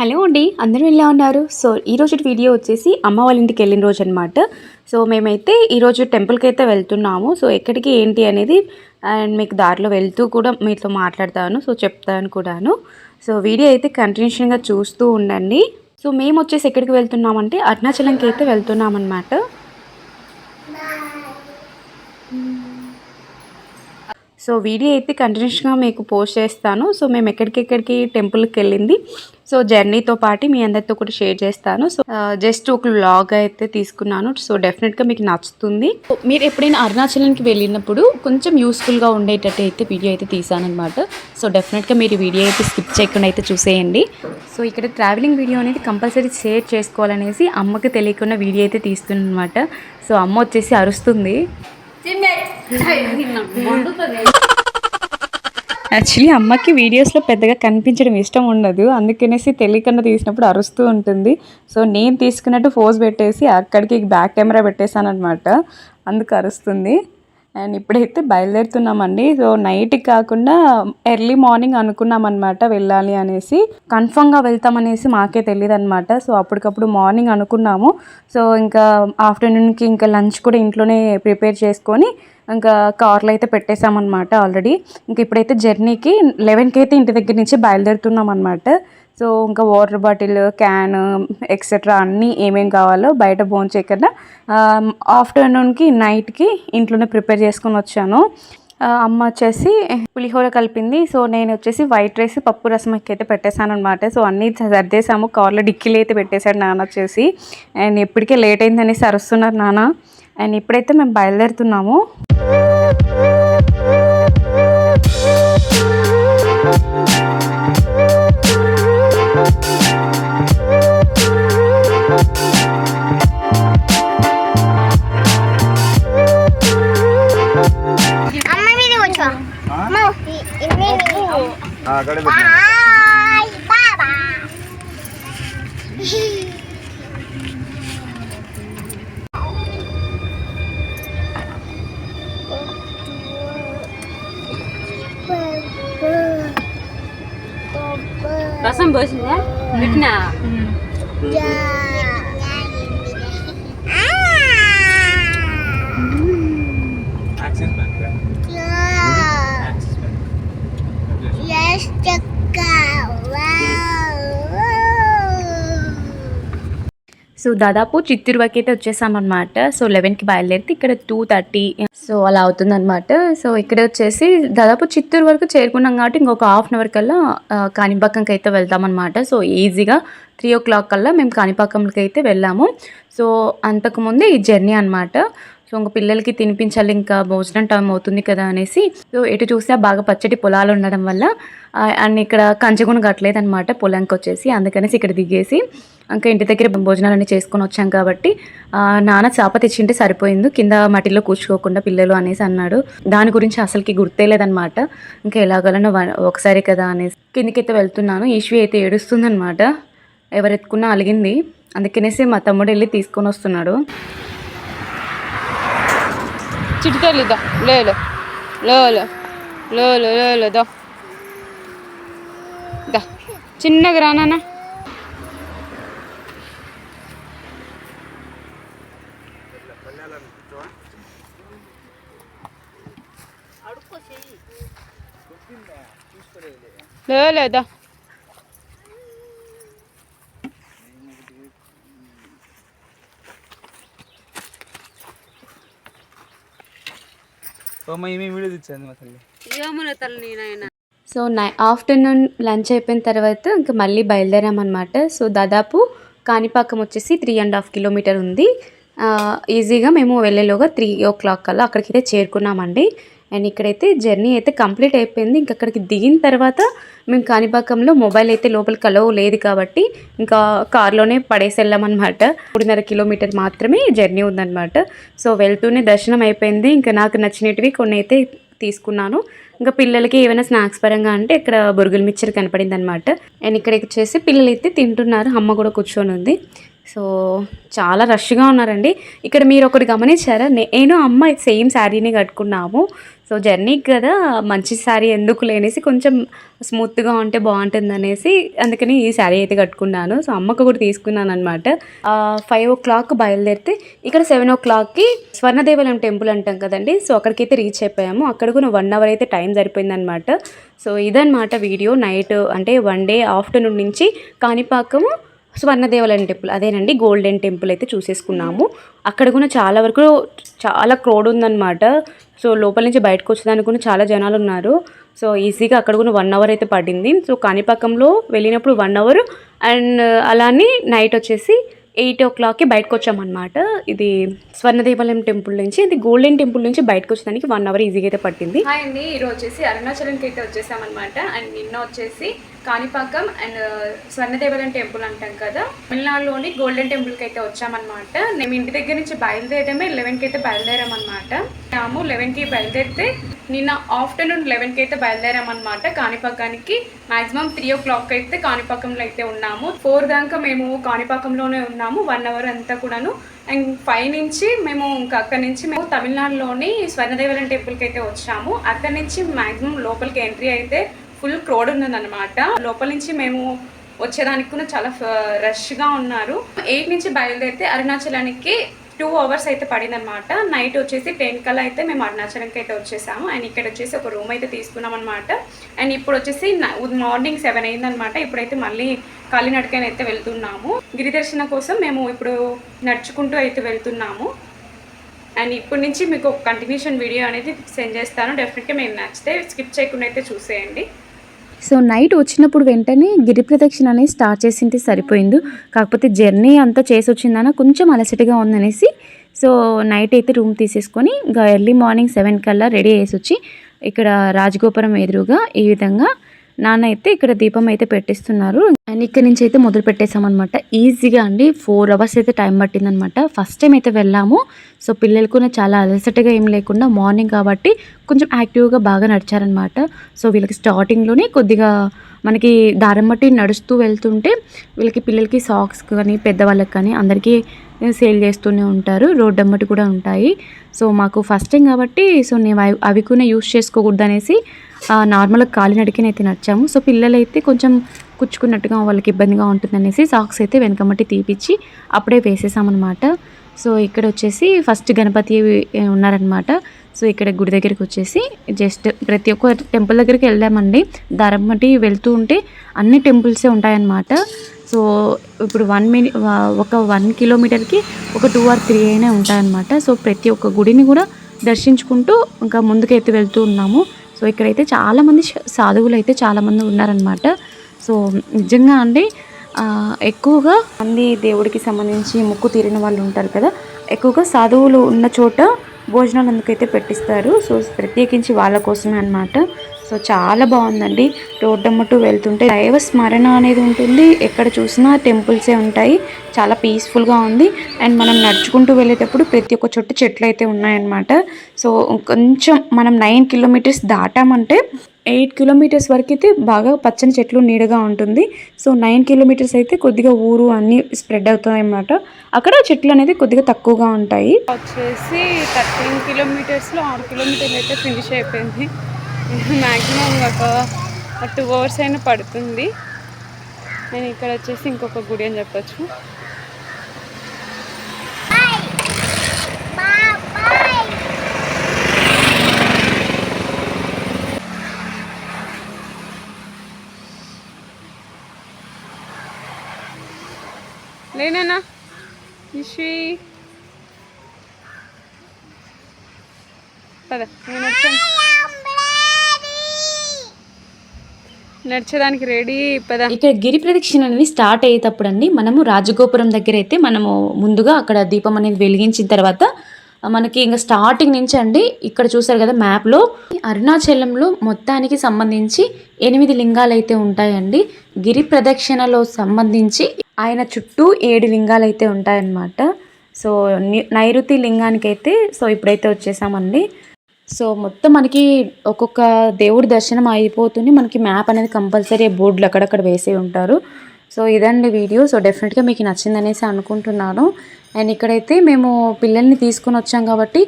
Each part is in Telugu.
హలో అండి అందరూ ఎలా ఉన్నారు? సో ఈరోజు వీడియో వచ్చేసి అమ్మ వాళ్ళ ఇంటికి వెళ్ళిన రోజు అనమాట సో మేమైతే ఈరోజు టెంపుల్కి అయితే వెళ్తున్నాము. సో ఎక్కడికి ఏంటి అనేది అండ్ మీకు దారిలో వెళ్తూ కూడా మీతో మాట్లాడతాను. సో చెప్తాను కూడాను. సో వీడియో అయితే కంటిన్యూషన్గా చూస్తూ ఉండండి. సో మేము వచ్చేసి ఎక్కడికి వెళ్తున్నామంటే అరుణాచలంకి అయితే వెళ్తున్నామన్నమాట. సో వీడియో అయితే కంటిన్యూస్గా మీకు పోస్ట్ చేస్తాను. సో మేము ఎక్కడికెక్కడికి టెంపుల్కి వెళ్ళింది. సో జర్నీతో పాటు మీ అందరితో కూడా షేర్ చేస్తాను. సో జస్ట్ ఒక వ్లాగ్ అయితే తీసుకున్నాను. సో డెఫినెట్గా మీకు నచ్చుతుంది. మీరు ఎప్పుడైనా అరుణాచలంకి వెళ్ళినప్పుడు కొంచెం యూస్ఫుల్గా ఉండేటట్టు అయితే వీడియో అయితే తీసాను అనమాట సో డెఫినెట్గా మీరు వీడియో అయితే స్కిప్ చేయకుండా అయితే చూసేయండి. సో ఇక్కడ ట్రావెలింగ్ వీడియో అనేది కంపల్సరీ షేర్ చేసుకోవాలనేసి అమ్మకి తెలియకుండా వీడియో అయితే తీస్తున్నాను అనమాట సో అమ్మ వచ్చేసి అరుస్తుంది. యాక్చువల్లీ అమ్మకి వీడియోస్లో పెద్దగా కనిపించడం ఇష్టం ఉండదు. అందుకనేసి తెలియకుండా తీసినప్పుడు అరుస్తూ ఉంటుంది. సో నేను తీసుకున్నట్టు ఫోజ్ పెట్టేసి అక్కడికి బ్యాక్ కెమెరా పెట్టేశాను అనమాట అందుకు అరుస్తుంది. అండ్ ఇప్పుడైతే బయలుదేరుతున్నామండి. సో నైట్కి కాకుండా ఎర్లీ మార్నింగ్ అనుకున్నాం అనమాట వెళ్ళాలి అనేసి. కన్ఫర్మ్గా వెళ్తామనేసి మాకే తెలియదు అనమాట సో అప్పటికప్పుడు మార్నింగ్ అనుకున్నాము. సో ఇంకా ఆఫ్టర్నూన్కి ఇంకా లంచ్ కూడా ఇంట్లోనే ప్రిపేర్ చేసుకొని ఇంకా కార్లో అయితే పెట్టేశామన్నమాట ఆల్రెడీ ఇంకా ఇప్పుడైతే జర్నీకి లెవెన్కి అయితే ఇంటి దగ్గర నుంచి బయలుదేరుతున్నాం అనమాట సో ఇంకా వాటర్ బాటిల్ క్యాన్ ఎక్సెట్రా అన్నీ ఏమేం కావాలో బయట భోంచేయకుండా ఆఫ్టర్నూన్కి నైట్కి ఇంట్లోనే ప్రిపేర్ చేసుకొని వచ్చాను. అమ్మ వచ్చేసి పులిహోర కలిపింది. సో నేను వచ్చేసి వైట్ రైస్ పప్పు రసం అయితే పెట్టేశాను అనమాట సో అన్నీ సర్దేశాము. కార్లో డిక్కీలు అయితే పెట్టేశాడు నాన్న వచ్చేసి. అండ్ ఇప్పటికే లేట్ అయిందని అరుస్తున్నారు నాన్న. అండ్ ఇప్పుడైతే మేము బయలుదేరుతున్నాము. అక్కడే బాయ్ బాబా రసం పోసిందా పెట్టినా సో దాదాపు చిత్తూరుకి అయితే వచ్చేసామన్నమాట. సో లెవెన్కి బయలుదేరితే ఇక్కడ టూ థర్టీ సో అలా అవుతుందన్నమాట. సో ఇక్కడ వచ్చేసి దాదాపు చిత్తూరు వరకు చేరుకున్నాం కాబట్టి ఇంకొక హాఫ్ అన్ అవర్ కల్లా కాణిపాకంకి అయితే వెళ్తామన్నమాట. సో ఈజీగా త్రీ ఓ క్లాక్ కల్లా మేము కాణిపాకంకి అయితే వెళ్ళాము. సో అంతకుముందే ఈ జర్నీ అనమాట సో ఇంకా పిల్లలకి తినిపించాలి ఇంకా భోజనం టైం అవుతుంది కదా అనేసి సో ఎటు చూసినా బాగా పచ్చటి పొలాలు ఉండడం వల్ల అండ్ ఇక్కడ కంచెగుణ కట్టలేదు అనమాట పొలంకి వచ్చేసి. అందుకనేసి ఇక్కడ దిగేసి ఇంకా ఇంటి దగ్గర భోజనాలన్నీ చేసుకొని వచ్చాం కాబట్టి నాన్న చేప తెచ్చింటే సరిపోయింది. కింద మట్టిలో కూర్చోకుండా పిల్లలు అనేసి అన్నాడు. దాని గురించి అసలుకి గుర్తే లేదనమాట ఇంకా ఎలాగలను ఒకసారి కదా అనేసి కిందకైతే వెళ్తున్నాను. ఈశ్వి అయితే ఏడుస్తుందనమాట ఎవరు ఎత్తుకున్నా అలిగింది. అందుకనేసి మా తమ్ముడు వెళ్ళి తీసుకొని వస్తున్నాడు. చిటికెళ్ళి దా లేలో. లేలో. లేలో లేలో దా. దా. చిన్నగా రానా లేలో దా సోమ ఏమి వీడియో తెచ్చాను మా తల్లి? సో నై ఆఫ్టర్నూన్ లంచ్ అయిపోయిన తర్వాత ఇంకా మళ్ళీ బయలుదేరామన్నమాట. సో దాదాపు కాణిపాకం వచ్చేసి త్రీ అండ్ హాఫ్ కిలోమీటర్ ఉంది. ఆ, ఈజీగా మేము వెళ్ళేలోగా త్రీ ఓ క్లాక్ కల్లా అక్కడికైతే చేరుకున్నామండి. అండ్ ఇక్కడైతే జర్నీ అయితే కంప్లీట్ అయిపోయింది. ఇంకా అక్కడికి దిగిన తర్వాత మేము కాణిపాకంలో మొబైల్ అయితే లోపలికి అలవ్ లేదు కాబట్టి ఇంకా కార్లోనే పడేసి వెళ్ళామన్నమాట మూడున్నర కిలోమీటర్ మాత్రమే జర్నీ ఉందన్నమాట. సో వెళ్తూనే దర్శనం అయిపోయింది. ఇంకా నాకు నచ్చినటివి కొన్ని అయితే తీసుకున్నాను. ఇంకా పిల్లలకి ఏమైనా స్నాక్స్ పరంగా అంటే ఇక్కడ బొరుగుల మిక్చర్ కనపడింది అనమాట అండ్ ఇక్కడ వచ్చేసి పిల్లలు అయితే తింటున్నారు. అమ్మ కూడా కూర్చొని ఉంది సో చాలా రష్గా ఉన్నారండి. ఇక్కడ మీరు ఒకటి గమనించారా నేను అమ్మ సేమ్ శారీని కట్టుకున్నాము. సో జర్నీకి కదా మంచి శారీ ఎందుకు లేనేసి కొంచెం స్మూత్గా ఉంటే బాగుంటుంది అనేసి అందుకని ఈ శారీ అయితే కట్టుకున్నాను. సో అమ్మకు కూడా తీసుకున్నాను అనమాట ఫైవ్ ఓ క్లాక్ బయలుదేరితే ఇక్కడ సెవెన్ ఓ క్లాక్కి స్వర్ణదేవలం టెంపుల్ అంటాం కదండి. సో అక్కడికైతే రీచ్ అయిపోయాము. అక్కడ కూడా వన్ అవర్ అయితే టైం సరిపోయిందనమాట సో ఇదనమాట వీడియో. నైట్ అంటే వన్ డే ఆఫ్టర్నూన్ నుంచి కాణిపాకము స్వర్ణదేవలం టెంపుల్ అదేనండి గోల్డెన్ టెంపుల్ అయితే చూసేసుకున్నాము. అక్కడ కూడా చాలా వరకు చాలా క్రౌడ్ ఉందన్నమాట. సో లోపల నుంచి బయటకు వచ్చేదానికి కూడా చాలా జనాలు ఉన్నారు. సో ఈజీగా అక్కడ కూడా వన్ అవర్ అయితే పడింది. సో కాణిపాకంలో వెళ్ళినప్పుడు వన్ అవర్ అండ్ అలానే నైట్ వచ్చేసి ఎయిట్ ఓ క్లాక్కి బయటకు వచ్చామన్నమాట. ఇది స్వర్ణదేవాలయం టెంపుల్ నుంచి ఇది గోల్డెన్ టెంపుల్ నుంచి బయటకు వచ్చేదానికి వన్ అవర్ ఈజీగా అయితే పట్టింది. అండి ఈరోజు వచ్చేసి అరుణాచలంకి అయితే వచ్చేసామన్నమాట. అండ్ నిన్న వచ్చేసి కాణిపాకం అండ్ స్వర్ణదేవరం టెంపుల్ అంటాం కదా. తమిళనాడులోని గోల్డెన్ టెంపుల్కి అయితే వచ్చామన్నమాట. మేము ఇంటి దగ్గర నుంచి బయలుదేరడమే లెవెన్కి అయితే బయలుదేరామన్నమాట. మేము లెవెన్కి బయలుదేరితే నిన్న ఆఫ్టర్నూన్ లెవెన్కి అయితే బయలుదేరామన్నమాట కాణిపాకానికి. మాక్సిమం త్రీ ఓ క్లాక్ అయితే కాణిపాకంలో అయితే ఉన్నాము. ఫోర్ దాకా మేము కాణిపాకంలోనే ఉన్నాము వన్ అవర్ అంతా కూడాను. అండ్ ఫైవ్ నుంచి మేము ఇంకా అక్కడి నుంచి మేము తమిళనాడులోని స్వర్ణదేవరం టెంపుల్కి అయితే వచ్చాము. అక్కడి నుంచి మాక్సిమం లోపలికి ఎంట్రీ అయితే ఫుల్ క్రౌడ్ ఉన్నదనమాట లోపల నుంచి మేము వచ్చేదానికి కూడా చాలా రష్గా ఉన్నారు. ఎయిట్ నుంచి బయలుదేరితే అరుణాచలానికి టూ అవర్స్ అయితే పడిందనమాట నైట్ వచ్చేసి టెన్ కల్లా అయితే మేము అరుణాచలంకి అయితే వచ్చేసాము. అండ్ ఇక్కడ వచ్చేసి ఒక రూమ్ అయితే తీసుకున్నాం అనమాట అండ్ ఇప్పుడు వచ్చేసి మార్నింగ్ సెవెన్ అయిందనమాట ఇప్పుడైతే మళ్ళీ కాలినడకైనా అయితే వెళ్తున్నాము. గిరిదర్శన కోసం మేము ఇప్పుడు నడుచుకుంటూ అయితే వెళ్తున్నాము. అండ్ ఇప్పటి నుంచి మీకు ఒక కంటిన్యూషన్ వీడియో అనేది సెండ్ చేస్తాను. డెఫినెట్గా మేము నచ్చితే స్కిప్ చేయకుండా అయితే చూసేయండి. సో నైట్ వచ్చినప్పుడు వెంటనే గిరి ప్రదక్షిణ అనేది స్టార్ట్ చేసింటే సరిపోయింది కాకపోతే జర్నీ అంతా చేసి వచ్చిందన కొంచెం అలసటగా ఉందనేసి సో నైట్ అయితే రూమ్ తీసేసుకొని ఇంకా ఎర్లీ మార్నింగ్ సెవెన్ కల్లా రెడీ చేసి వచ్చి ఇక్కడ రాజగోపురం ఎదురుగా ఈ విధంగా నాన్న అయితే ఇక్కడ దీపం అయితే పెట్టిస్తున్నారు. అండ్ ఇక్కడ నుంచి అయితే మొదలు పెట్టేసామన్నమాట ఈజీగా అండి. ఫోర్ అవర్స్ అయితే టైం పట్టిందనమాట ఫస్ట్ టైం అయితే వెళ్ళాము. సో పిల్లలకు కూడా చాలా అలసటగా ఏం లేకుండా మార్నింగ్ కాబట్టి కొంచెం యాక్టివ్గా బాగా నడిచారనమాట సో వీళ్ళకి స్టార్టింగ్లోనే కొద్దిగా మనకి దారం బట్టి నడుస్తూ వెళ్తుంటే వీళ్ళకి పిల్లలకి సాక్స్ కానీ పెద్దవాళ్ళకి కానీ అందరికీ సేల్ చేస్తూనే ఉంటారు రోడ్ అమ్మటి కూడా ఉంటాయి. సో మాకు ఫస్ట్ టైం కాబట్టి సో నేను అవి అవి కూడా యూస్ చేసుకోకూడదు అనేసి నార్మల్గా కాలినడికి అయితే నచ్చాము సో పిల్లలైతే కొంచెం కుచ్చుకున్నట్టుగా వాళ్ళకి ఇబ్బందిగా ఉంటుందనేసి సాక్స్ అయితే వెనకమ్మటి తీపిచ్చి అప్పుడే వేసేసామన్నమాట. సో ఇక్కడ వచ్చేసి ఫస్ట్ గణపతి ఉన్నారనమాట సో ఇక్కడ గుడి దగ్గరికి వచ్చేసి జస్ట్ ప్రతి ఒక్క టెంపుల్ దగ్గరికి వెళ్దామండి. దారమ్మటి వెళ్తూ ఉంటే అన్ని టెంపుల్సే ఉంటాయన్నమాట. సో ఇప్పుడు వన్ మినిట్ ఒక వన్ కిలోమీటర్కి ఒక టూ ఆర్ త్రీ అయినా ఉంటాయన్నమాట. సో ప్రతి ఒక్క గుడిని కూడా దర్శించుకుంటూ ఇంకా ముందుకైతే వెళ్తూ ఉన్నాము. సో ఇక్కడైతే చాలామంది సాధువులు అయితే చాలామంది ఉన్నారనమాట సో నిజంగా అండి ఎక్కువగా మంది దేవుడికి సంబంధించి ముక్కు తీరిన వాళ్ళు ఉంటారు కదా ఎక్కువగా సాధువులు ఉన్న చోట భోజనాలు అందుకైతే పెట్టిస్తారు. సో ప్రత్యేకించి వాళ్ళ కోసమే అన్నమాట. సో చాలా బాగుందండి. రోడ్డమ్మటు వెళ్తుంటే దైవ స్మరణ అనేది ఉంటుంది. ఎక్కడ చూసినా టెంపుల్సే ఉంటాయి. చాలా పీస్ఫుల్గా ఉంది. అండ్ మనం నడుచుకుంటూ వెళ్ళేటప్పుడు ప్రతి ఒక్క చోట చెట్లు అయితే ఉన్నాయన్నమాట. సో కొంచెం మనం నైన్ కిలోమీటర్స్ దాటామంటే ఎయిట్ కిలోమీటర్స్ వరకు అయితే బాగా పచ్చని చెట్లు నీడగా ఉంటుంది. సో నైన్ కిలోమీటర్స్ అయితే కొద్దిగా ఊరు అన్నీ స్ప్రెడ్ అవుతాయి అన్నమాట అక్కడ చెట్లు అనేది కొద్దిగా తక్కువగా ఉంటాయి. వచ్చేసి థర్టీన్ కిలోమీటర్స్లో ఆరు కిలోమీటర్లు అయితే ఫినిష్ అయిపోయింది. మ్యాక్సిమం ఒక టూ అవర్స్ అయినా పడుతుంది. నేను ఇక్కడ వచ్చేసి ఇంకొక గుడి అని చెప్పొచ్చు. లేనా విశ్వి పద నేను వచ్చాను నడిచేదానికి రెడీ పద. ఇక్కడ గిరి ప్రదక్షిణ అనేది స్టార్ట్ అయ్యేటప్పుడు అండి మనము రాజగోపురం దగ్గర అయితే మనము ముందుగా అక్కడ దీపం అనేది వెలిగించిన తర్వాత మనకి ఇంకా స్టార్టింగ్ నుంచి అండి ఇక్కడ చూసారు కదా మ్యాప్లో అరుణాచలంలో మొత్తానికి సంబంధించి ఎనిమిది లింగాలు అయితే ఉంటాయండి. గిరి ప్రదక్షిణలో సంబంధించి ఆయన చుట్టూ ఏడు లింగాలు అయితే ఉంటాయన్నమాట. సో ని- నైరుతి లింగానికి అయితే సో ఇప్పుడైతే వచ్చేసామండి. సో మొత్తం మనకి ఒక్కొక్క దేవుడి దర్శనం అయిపోతుంది. మనకి మ్యాప్ అనేది కంపల్సరీ బోర్డులు అక్కడక్కడ వేసే ఉంటారు. సో ఇదండి వీడియో. సో డెఫినెట్గా మీకు నచ్చిందనేసి అనుకుంటున్నాను. అండ్ ఇక్కడైతే మేము పిల్లల్ని తీసుకొని వచ్చాం కాబట్టి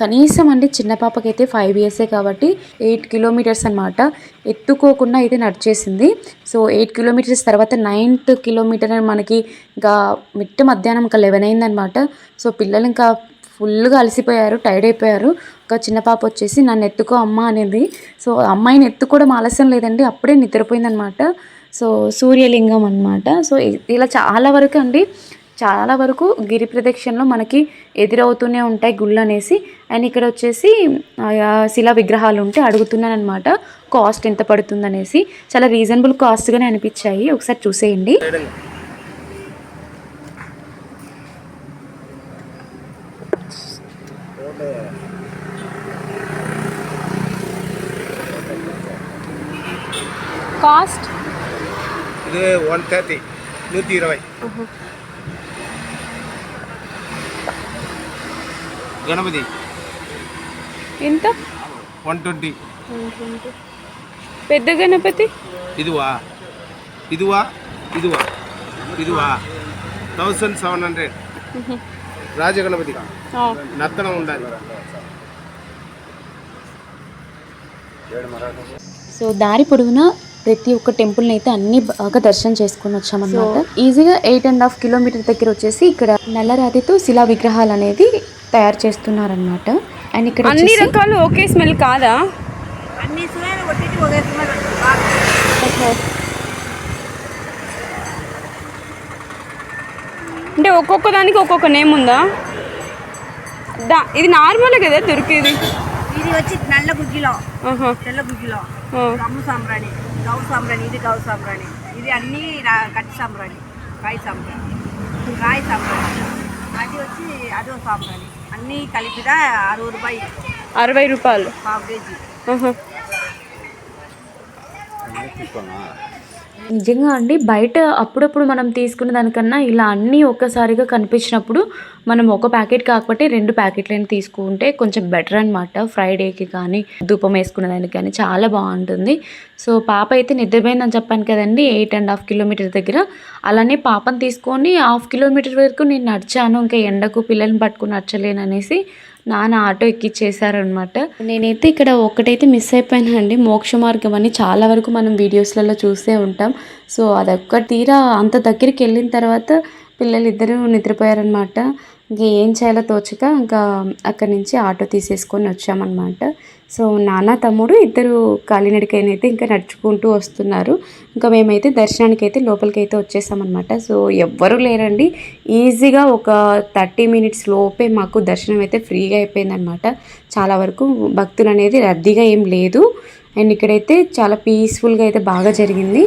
కనీసం అండి చిన్న పాపకైతే ఫైవ్ ఇయర్సే కాబట్టి ఎయిట్ కిలోమీటర్స్ అనమాట ఎత్తుకోకుండా అయితే నడిచేసింది. సో ఎయిట్ కిలోమీటర్స్ తర్వాత నైన్త్ కిలోమీటర్ మనకి ఇంకా మిట్ట మధ్యాహ్నం ఇంకా లెవెన్ అయిందనమాట సో పిల్లలు ఇంకా ఫుల్గా అలసిపోయారు టైర్డ్ అయిపోయారు. ఒక చిన్న పాప వచ్చేసి నన్ను ఎత్తుకో అమ్మ అనేది. సో అమ్మాయిని ఎత్తుకోవడం ఆలస్యం లేదండి అప్పుడే నిద్రపోయిందనమాట సో సూర్యలింగం అనమాట సో ఇలా చాలా వరకు అండి చాలా వరకు గిరి ప్రదక్షిణలో మనకి ఎదురవుతూనే ఉంటాయి గుళ్ళు అనేసి అండ్ ఇక్కడ వచ్చేసి శిలా విగ్రహాలు ఉంటే అడుగుతున్నాను అనమాట కాస్ట్ ఎంత పడుతుంది అనేసి చాలా రీజనబుల్ కాస్ట్గానే అనిపించాయి. ఒకసారి చూసేయండి కాస్ట్ ఇది వన్ థర్టీ నూറ്റി ఇరవై. గణపతి. ఎంత? వన్ ట్వంటీ పెద్ద గణపతి? ఇదివా? ఇదివా? ఇదివా? ఇదివా? Thousand seven hundred Rajaganapati. నత్తనం ఉండాలి. సో దారి పొడవునా ప్రతి ఒక్క టెంపుల్ని అయితే అన్ని బాగా దర్శనం చేసుకొని వచ్చామన్నమాట. ఈజీగా ఎయిట్ అండ్ హాఫ్ కిలోమీటర్ దగ్గర వచ్చేసి ఇక్కడ నల్లరాతితో శిలా విగ్రహాలు అనేది తయారు చేస్తున్నారనమాట అండ్ ఇక్కడ అన్ని రకాలు ఒకే స్మెల్ కాదా. అంటే ఒక్కొక్క దానికి ఒక్కొక్క నేమ్ ఉందా? దా ఇది నార్మల్ కదా దొరికేది? ఇది వచ్చి నల్ల గుజ్జిలో. ఆహా. తెల్ల గుజ్జిలో. ఆ. రమ్ము సాంబ్రాణి. గౌ సాంబ్రాణి ఇది గౌ సాంబ్రాణి. ఇది అన్ని రా- కట్టి సాంబ్రాణి. రాయి సాంబ్రాణి. రాయి సాంబ్రాణి. అది వచ్చి అదో సాంబ్రాణి. అన్నీ కలిపిగా అరవై రూపాయి అరవై రూపాయలు. పావు కేజీ. నిజంగా అండి. బయట అప్పుడప్పుడు మనం తీసుకున్న దానికన్నా ఇలా అన్నీ ఒక్కసారిగా కనిపించినప్పుడు మనం ఒక ప్యాకెట్ కాకపోతే రెండు ప్యాకెట్లను తీసుకుంటే కొంచెం బెటర్ అనమాట ఫ్రైడేకి కానీ ధూపం వేసుకునే దానికి కానీ చాలా బాగుంటుంది. సో పాప అయితే నిద్రపోయిందని చెప్పాను కదండి. ఎయిట్ అండ్ హాఫ్ కిలోమీటర్ దగ్గర. అలానే పాపను తీసుకొని హాఫ్ కిలోమీటర్ వరకు నేను నడిచాను. ఇంకా ఎండకు పిల్లల్ని పట్టుకుని నడచలేను అనేసి నాన్న ఆటో ఎక్కిచ్చేసారనమాట నేనైతే ఇక్కడ ఒకటైతే మిస్ అయిపోయానండి. మోక్ష మార్గం అని చాలా వరకు మనం వీడియోస్లలో చూసే ఉంటాం. సో అదొక్క తీరా అంత దగ్గరికి వెళ్ళిన తర్వాత పిల్లలు ఇద్దరు నిద్రపోయారనమాట ఇంకా ఏం చేయాలో తోచక ఇంకా అక్కడి నుంచి ఆటో తీసేసుకొని వచ్చామన్నమాట. సో నాన్న తమ్ముడు ఇద్దరు కాలినడికైనైతే ఇంకా నడుచుకుంటూ వస్తున్నారు. ఇంకా మేమైతే దర్శనానికి అయితే లోపలికి అయితే వచ్చేసామన్నమాట. సో ఎవ్వరూ లేరండి. ఈజీగా ఒక థర్టీ మినిట్స్ లోపే మాకు దర్శనం అయితే ఫ్రీగా అయిపోయిందనమాట చాలా వరకు భక్తులు అనేది రద్దీగా ఏం లేదు. అండ్ ఇక్కడైతే చాలా పీస్ఫుల్గా అయితే బాగా జరిగింది.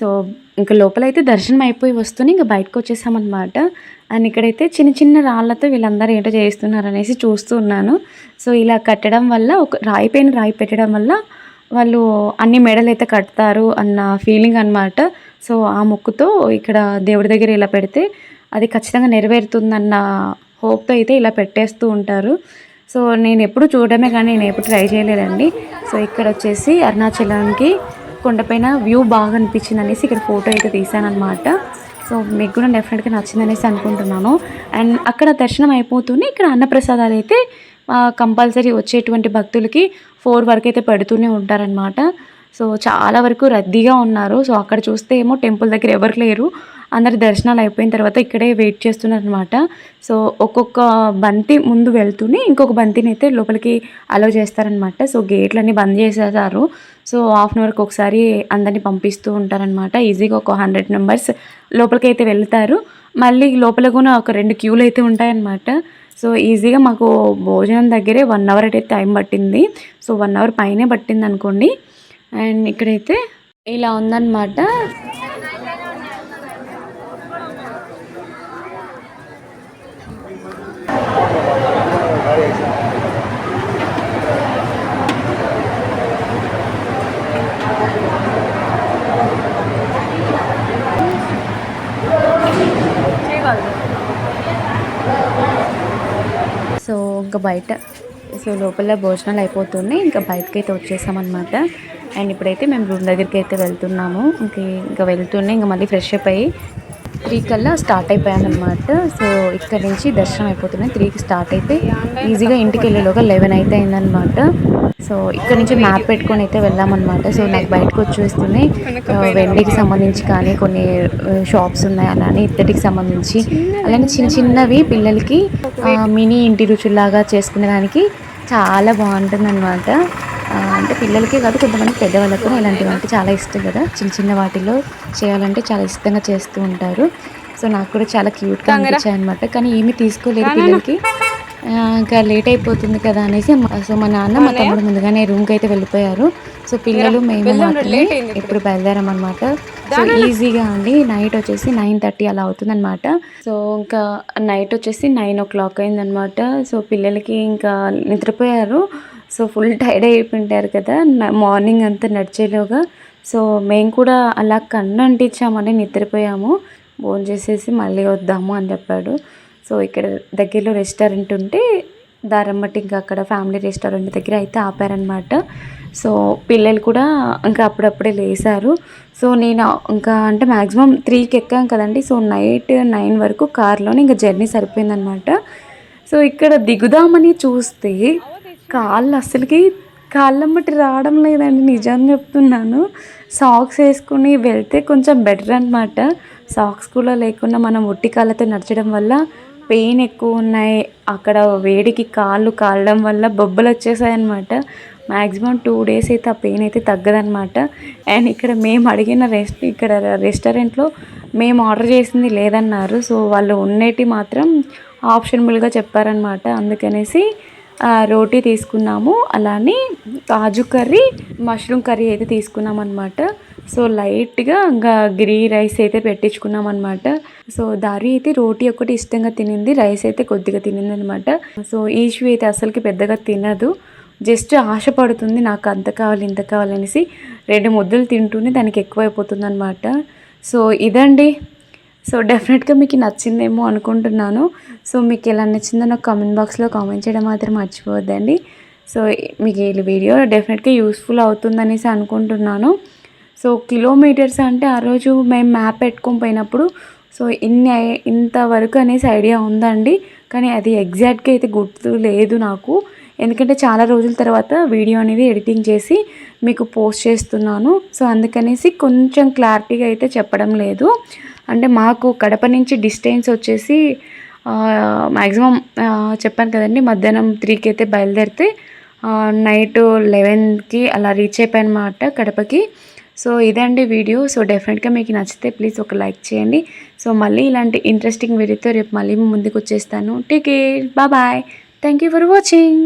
సో ఇంకా లోపలైతే దర్శనం అయిపోయి వస్తూనే ఇంకా బయటకు వచ్చేసామన్నమాట అండ్ ఇక్కడైతే చిన్న చిన్న రాళ్ళతో వీళ్ళందరూ ఏంటో చేస్తున్నారు అనేసి చూస్తూ ఉన్నాను. సో ఇలా కట్టడం వల్ల ఒక రాయి పైన రాయి పెట్టడం వల్ల వాళ్ళు అన్ని మెడలు అయితే కడతారు అన్న ఫీలింగ్ అన్నమాట. సో ఆ మొక్కుతో ఇక్కడ దేవుడి దగ్గర ఇలా పెడితే అది ఖచ్చితంగా నెరవేరుతుందన్న హోప్తో అయితే ఇలా పెట్టేస్తూ ఉంటారు. సో నేను ఎప్పుడు చూడడమే కానీ నేను ఎప్పుడు ట్రై చేయలేదండి. సో ఇక్కడ వచ్చేసి అరుణాచలానికి కొండపైన వ్యూ బాగా అనిపించింది అనేసి ఇక్కడ ఫోటో అయితే తీసాను అనమాట సో మీకు కూడా డెఫినెట్గా నచ్చింది అనేసి అనుకుంటున్నాను. అండ్ అక్కడ దర్శనం అయిపోతూనే ఇక్కడ అన్నప్రసాదాలు అయితే కంపల్సరీ వచ్చేటువంటి భక్తులకి ఫోర్ వరకు అయితే పెడుతూనే ఉంటారనమాట సో చాలా వరకు రద్దీగా ఉన్నారు. సో అక్కడ చూస్తే ఏమో టెంపుల్ దగ్గర ఎవరు లేరు. అందరి దర్శనాలు అయిపోయిన తర్వాత ఇక్కడే వెయిట్ చేస్తున్నారనమాట సో ఒక్కొక్క బంతి ముందు వెళ్తూనే ఇంకొక బంతిని అయితే లోపలికి అలో చేస్తారనమాట సో గేట్లన్నీ బంద్ చేసేసారు. సో హాఫ్ అన్ అవర్కి ఒకసారి అందరినీ పంపిస్తూ ఉంటారనమాట ఈజీగా ఒక హండ్రెడ్ మెంబర్స్ లోపలికి అయితే వెళ్తారు. మళ్ళీ లోపల కూడా ఒక రెండు క్యూలు అయితే ఉంటాయన్నమాట. సో ఈజీగా మాకు భోజనం దగ్గరే వన్ అవర్ అయితే టైం పట్టింది. సో వన్ అవర్ పైనే పట్టింది అనుకోండి అండ్ ఇక్కడైతే ఇలా ఉందన్నమాట. సో ఇంకా బయట సో లోపల భోజనాలు అయిపోతున్నాయి. ఇంకా బయటకి అయితే వచ్చేసామన్నమాట. అండ్ ఇప్పుడైతే మేము రూమ్ దగ్గరికి అయితే వెళ్తున్నాము. ఇంక ఇంకా వెళ్తూనే ఇంకా మళ్ళీ ఫ్రెష్ అప్ అయ్యి త్రీ కల్లా స్టార్ట్ అయిపోయాను సో ఇక్కడ నుంచి దర్శనం అయిపోతున్నాయి. త్రీకి స్టార్ట్ అయితే ఈజీగా ఇంటికి వెళ్ళేలోగా లెవెన్ అయితే అయిందనమాట సో ఇక్కడ నుంచి మ్యాప్ పెట్టుకొని అయితే వెళ్ళామన్నమాట సో నాకు బయటకు వచ్చేస్తున్నాయి. వెండికి సంబంధించి కానీ కొన్ని షాప్స్ ఉన్నాయి అలానే ఇత్తడికి సంబంధించి. అలానే చిన్న చిన్నవి పిల్లలకి మినీ ఇంటి రుచుల్లాగా చేసుకునే దానికి చాలా బాగుంటుంది అనమాట అంటే పిల్లలకే కాదు కొంతమంది పెద్దవాళ్ళకు ఇలాంటివి అంటే చాలా ఇష్టం కదా. చిన్న చిన్న వాటిలో చేయాలంటే చాలా ఇష్టంగా చేస్తూ ఉంటారు. సో నాకు కూడా చాలా క్యూట్గా అనిపించాయి అనమాట కానీ ఏమీ తీసుకోలేదు పిల్లలకి. ఇంకా లేట్ అయిపోతుంది కదా అనేసి సో మా నాన్న మా తమ్ముడు ముందుగానే రూమ్కి అయితే వెళ్ళిపోయారు. సో పిల్లలు మేము మాత్రమే ఇప్పుడు. బయలుదేరామన్నమాట. సో ఈజీగా అండి. నైట్ వచ్చేసి నైన్ థర్టీ అలా అవుతుంది అనమాట సో ఇంకా నైట్ వచ్చేసి నైన్ ఓ క్లాక్ అయిందనమాట సో పిల్లలకి ఇంకా నిద్రపోయారు. సో ఫుల్ టైర్డ్ అయిపోయింటారు కదా. మార్నింగ్ అంతా నడిచేలోగా. సో మేము కూడా అలా కన్ను అంటించామని నిద్రపోయాము. ఫోన్ చేసేసి మళ్ళీ వద్దాము అని చెప్పాడు. సో ఇక్కడ దగ్గరలో రెస్టారెంట్ ఉంటే దారమ్మటి ఇంకా అక్కడ ఫ్యామిలీ రెస్టారెంట్ దగ్గర అయితే ఆపారనమాట సో పిల్లలు కూడా ఇంకా అప్పుడప్పుడే లేసారు. సో నేను ఇంకా అంటే మ్యాక్సిమం త్రీకి ఎక్కాం కదండి. సో నైట్ నైన్ వరకు కార్లోనే ఇంకా జర్నీ సరిపోయిందనమాట సో ఇక్కడ దిగుదామని చూస్తే కాళ్ళు అసలుకి కాళ్ళమ్మటి రావడం లేదండి నిజం చెప్తున్నాను. సాక్స్ వేసుకుని వెళ్తే కొంచెం బెటర్ అనమాట సాక్స్ కూడా లేకుండా మనం ఒట్టి కాళ్ళతో నడచడం వల్ల పెయిన్ ఎక్కువ ఉన్నాయి. అక్కడ వేడికి కాళ్ళు కాలడం వల్ల బొబ్బలు వచ్చేసాయి అనమాట మ్యాక్సిమం టూ డేస్ అయితే ఆ పెయిన్ అయితే తగ్గదనమాట అండ్ ఇక్కడ మేము అడిగిన రెస్ట్ ఇక్కడ రెస్టారెంట్లో మేము ఆర్డర్ చేసింది లేదన్నారు. సో వాళ్ళు ఉండేటి మాత్రం ఆప్షనబుల్గా చెప్పారనమాట అందుకనేసి రోటీ తీసుకున్నాము. అలానే కాజు కర్రీ మష్రూమ్ కర్రీ అయితే తీసుకున్నాం అనమాట సో లైట్గా ఇంకా గ్రీ రైస్ అయితే పెట్టించుకున్నాం అనమాట సో దారి అయితే రోటీ ఒకటి ఇష్టంగా తినింది రైస్ అయితే కొద్దిగా తినింది అనమాట సో ఈశ్వి అయితే అసలుకి పెద్దగా తినదు. జస్ట్ ఆశపడుతుంది నాకు అంత కావాలి ఇంత కావాలనేసి రెండు ముద్దలు తింటూనే దానికి ఎక్కువైపోతుంది అనమాట సో ఇదండి. సో డెఫినెట్గా మీకు నచ్చిందేమో అనుకుంటున్నాను. సో మీకు ఎలా నచ్చిందో నాకు కామెంట్ బాక్స్లో కామెంట్ చేయడం మాత్రం మర్చిపోవద్దండి. సో మీకు ఈ వీడియో డెఫినెట్గా యూస్ఫుల్ అవుతుందనేసి అనుకుంటున్నాను. సో కిలోమీటర్స్ అంటే ఆ రోజు మేము మ్యాప్ పెట్టుకొని పోయినప్పుడు సో ఇన్ని ఐ- ఇంతవరకు అనేసి ఐడియా ఉందండి. కానీ అది ఎగ్జాక్ట్గా అయితే గుర్తు లేదు నాకు. ఎందుకంటే చాలా రోజుల తర్వాత వీడియో అనేది ఎడిటింగ్ చేసి మీకు పోస్ట్ చేస్తున్నాను. సో అందుకనేసి కొంచెం క్లారిటీగా అయితే చెప్పడం లేదు. అంటే మాకు కడప నుంచి డిస్టెన్స్ వచ్చేసి మ్యాక్సిమం చెప్పాను కదండి మధ్యాహ్నం త్రీకి అయితే బయలుదేరితే నైట్ లెవెన్కి అలా రీచ్ అయిపోయాను అన్నమాట కడపకి. సో ఇదండి వీడియో సో డెఫినెట్గా మీకు నచ్చితే ప్లీజ్ ఒక లైక్ చేయండి. సో మళ్ళీ ఇలాంటి ఇంట్రెస్టింగ్ వీడియోతో రేపు మళ్ళీ ముందుకు వచ్చేస్తాను. టీకే bye thank you for watching